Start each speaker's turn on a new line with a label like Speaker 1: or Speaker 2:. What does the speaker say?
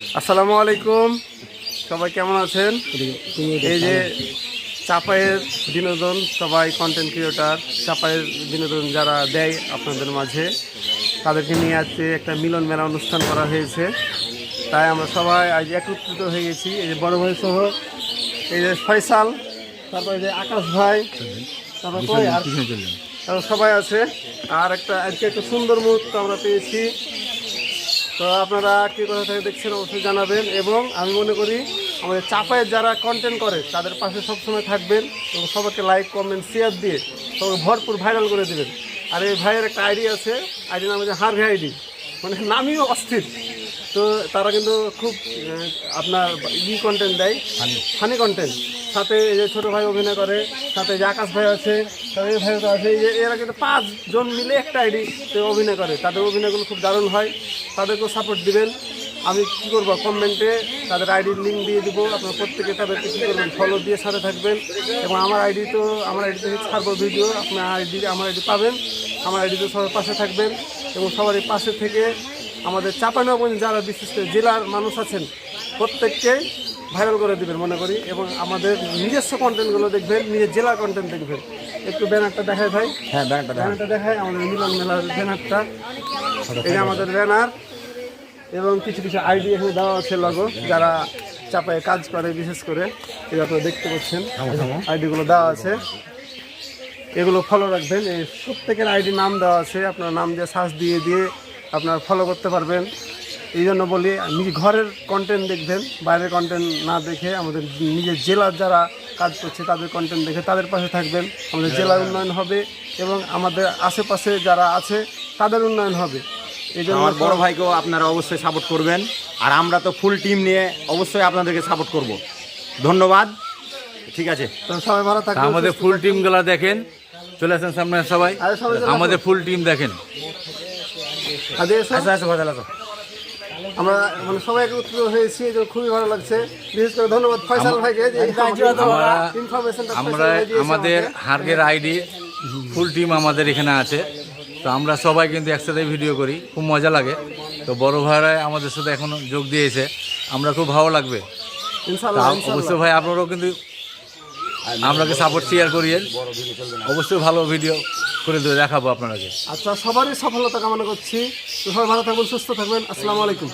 Speaker 1: আসসালামু আলাইকুম। সবাই কেমন আছেন? এই যে চাপায়ের বিনোদন সবাই কন্টেন্ট ক্রিয়েটার চাপায়ের বিনোদন যারা দেয় আপনাদের মাঝে তাদেরকে নিয়ে আজকে একটা মিলন মেলা অনুষ্ঠান করা হয়েছে। তাই আমরা সবাই আজ একত্রিত হয়ে গেছি। এই যে বড় ভাই সহ এই যে ফয়সাল তারপরে যে আকাশ ভাই তারপর তারপর সবাই আছে। আর একটা আজকে একটা সুন্দর মুহূর্ত আমরা পেয়েছি। তো আপনারা কি কথা থেকে দেখছেন অবশ্যই জানাবেন এবং আমি মনে করি আমাদের চাপায় যারা কন্টেন্ট করে তাদের পাশে সবসময় থাকবেন এবং সবাইকে লাইক কমেন্ট শেয়ার দিয়ে সবাই ভরপুর ভাইরাল করে দেবেন। আর এই ভাইয়ের একটা আইডি আছে আইডি নাম হচ্ছে হারভি আইডি মানে নামিও অস্থির। তো তারা কিন্তু খুব আপনার ই কন্টেন্ট দেয় ফানি কন্টেন্ট সাথে এই যে ছোটো ভাই অভিনয় করে, সাথে যে আকাশ ভাই আছে তাদের ভাই আছে, এই যে এরা কিন্তু পাঁচজন মিলে একটা আইডি অভিনয় করে। তাদের অভিনয়গুলো খুব দারুণ হয়। তাদেরকেও সাপোর্ট দিবেন। আমি কী করব? কমেন্টে তাদের আইডির লিঙ্ক দিয়ে দিব। আপনার প্রত্যেকে তাদেরকে কী করবেন? ফলো দিয়ে সাথে থাকবেন। এবং আমার আইডি তো, আমার আইডি থেকে ছাড়বো ভিডিও আপনার আইডি আমার আইডি পাবেন। আমার আইডিতে সবার পাশে থাকবেন। এবং সবারই পাশে থেকে আমাদের চাপানগঞ্জ যারা বিশেষ করে জেলার মানুষ আছেন প্রত্যেককেই ভাইরাল করে দিবেন মনে করি। এবং আমাদের নিজস্ব কন্টেন্টগুলো দেখবেন নিজের জেলার কন্টেন্ট দেখবেন। একটু ব্যানারটা দেখায় ভাই।
Speaker 2: হ্যাঁ ব্যানারটা
Speaker 1: ব্যানারটা দেখায় আমাদের মিলন মেলার ব্যানারটা। এই যে আমাদের ব্যানার। এবং কিছু কিছু আইডি এখানে দেওয়া আছে লগো যারা চাপায় কাজ করে বিশেষ করে এই আপনারা দেখতে পাচ্ছেন আইডিগুলো দেওয়া আছে। এগুলো ফলো রাখবেন। এই প্রত্যেকের আইডি নাম দেওয়া আছে। আপনার নাম দিয়ে সার্চ দিয়ে দিয়ে আপনার ফলো করতে পারবেন। এই জন্য বলি নিজে ঘরের কন্টেন্ট দেখবেন বাইরের কন্টেন্ট না দেখে আমাদের নিজের জেলার যারা কাজ করছে তাদের কন্টেন্ট দেখে তাদের পাশে থাকবেন আমাদের জেলার উন্নয়ন হবে এবং আমাদের আশেপাশে যারা আছে তাদের উন্নয়ন হবে। এই জন্য
Speaker 2: আমার বড় ভাইকেও আপনারা অবশ্যই সাপোর্ট করবেন আর আমরা তো ফুল টিম নিয়ে অবশ্যই আপনাদেরকে সাপোর্ট করব। ধন্যবাদ। ঠিক আছে।
Speaker 1: তো সবাই ভালো
Speaker 3: তা
Speaker 1: থাকবেন।
Speaker 3: আমাদের ফুল টিমগুলো দেখেন চলে আসেন সামনে সবাই।
Speaker 1: আরে সবাই
Speaker 3: আমাদের ফুল টিম দেখেন।
Speaker 2: আচ্ছা আচ্ছা ভালো
Speaker 1: আমরা মানে সবাই একত্রিত হয়েছি খুবই ভালো লাগছে। বিশেষ করে ধন্যবাদ ফয়সাল ভাইকে যে
Speaker 3: আমরা-
Speaker 1: ইনফরমেশনটা
Speaker 3: আমরা আমাদের হার্গের আইডি ফুল টিম আমাদের এখানে আছে। তো আমরা সবাই কিন্তু একসাথে ভিডিও করি খুব মজা লাগে। তো বড় ভাইরা আমাদের সাথে এখন যোগ দিয়েছে। আমরা খুব ভালো লাগবে। অবশ্যই ভাই আপনারাও কিন্তু আমরাকে সাপোর্ট শেয়ার করিয়েন। অবশ্যই ভালো ভিডিও করে দেবে দেখাবো আপনাকে
Speaker 1: আচ্ছা সবারই সফলতা কামনা করছি। সবাই ভালো থাকবেন, সুস্থ থাকবেন। আসসালামু আলাইকুম।